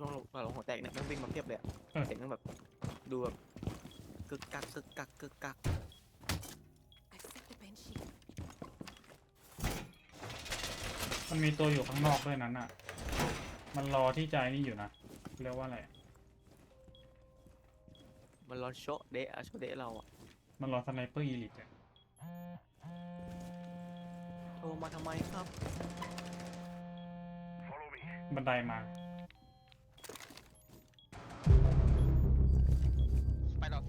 ลงลงลงหัวแตกเนี่ยแม่งวิ่งมาเพียบเลยอะเออเสียงแม่งแบบดูแบบกึกกักกึกกักกึกกัก I've set the banshee. มันมีตัวอยู่ข้างนอกด้วยนั้นอะ มันรอที่ใจนี่อยู่นะเรียกว่าอะไร มันรอโชะเดะอะโชะเดะเราอะมันรอสไนเปอร์อีลิตอะโทรมาทำไมครับบันไดมา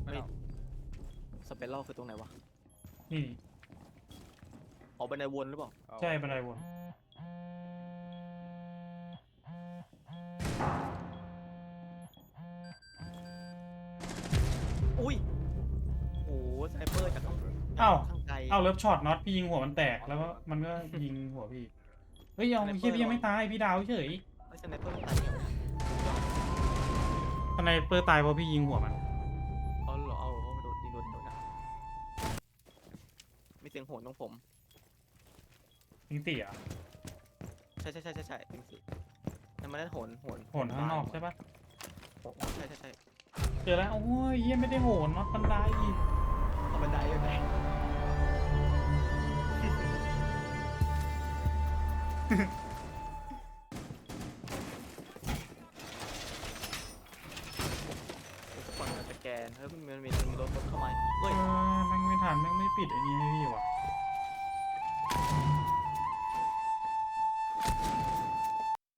ไปเราไปเราสเปรลคือตรงไหนวะนี่ออกบันไดวนหรือเปล่าใช่บันไดวนอุ้ยโอ้โหสไนเปอร์จากข้างอ้าวข้างไกลเอาเลิฟช็อตน็อตพี่ยิงหัวมันแตกแล้วก็มันก็ยิงหัวพี่เฮ้ยเอาเฮียพี่ยังไม่ตายพี่ดาวเฉยไม่สไนเปอร์มันตายยังไงสไนเปอร์ตายเพราะพี่ยิงหัวมัน มีเสียงโหนตรงผม ยิงเตี่ยใช่ใช่ใช่ใช่ใช่จริงสิแต่มันได้โหนโหนโหนข้างนอกใช่ปะโหนใช่ใช่ใช่เจอแล้วโอ้ยเฮียไม่ได้โหนน็อตบันไดอีกเอาบันไดยังไงสปอน เซอร์สแกนเฮ้ยมันมีมันมีรถรถเข้ามาเฮ้ยอแม่งไม่ทันแม่งไม่ปิดไอ้นี่ให้พี่ว่ะ